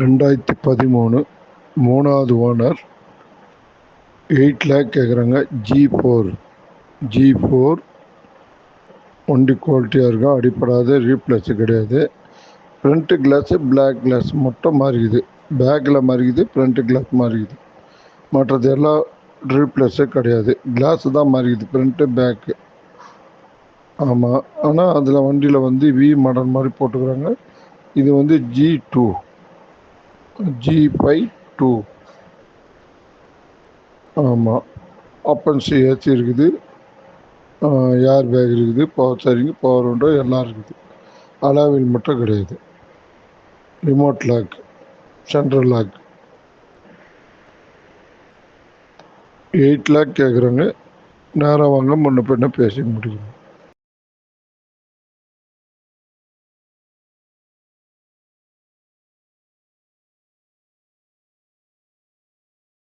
ரெண்டாயிரத்தி பதிமூணு மூணாவது ஓனர் எயிட் லேக் கேட்குறாங்க ஜி ஃபோர். ஜி ஃபோர் வண்டி குவாலிட்டியாக இருக்கும் அடிப்படாது ரீப்ளேஸ் கிடையாது. ஃப்ரண்ட்டு கிளாஸு பிளாக் கிளாஸ் மட்டும் மாறிக்குது. பேக்கில் மாறிக்குது ஃப்ரண்ட்டு கிளாஸ் மாறிக்குது. மற்றது எல்லாம் ரீப்ளேஸே கிடையாது. கிளாஸு தான் மாறிக்குது ஃப்ரண்ட்டு பேக்கு ஆமாம் ஆனால் அதில் வண்டியில் வந்து வி மாடல் மாதிரி போட்டுக்கிறாங்க. இது வந்து G two G five two ஆமாம் அப்பன் ஏசி இருக்குது. ஏர் பேக் இருக்குது? பவர் சரிங்க பவர் விண்டோ எல்லாம் இருக்குது. அலாவில் மட்டும் கிடையாது. Remote lock central lock eight lakh கேட்குறாங்க நேராக வாங்க முன்ன பின்ன பேசி முடியும்.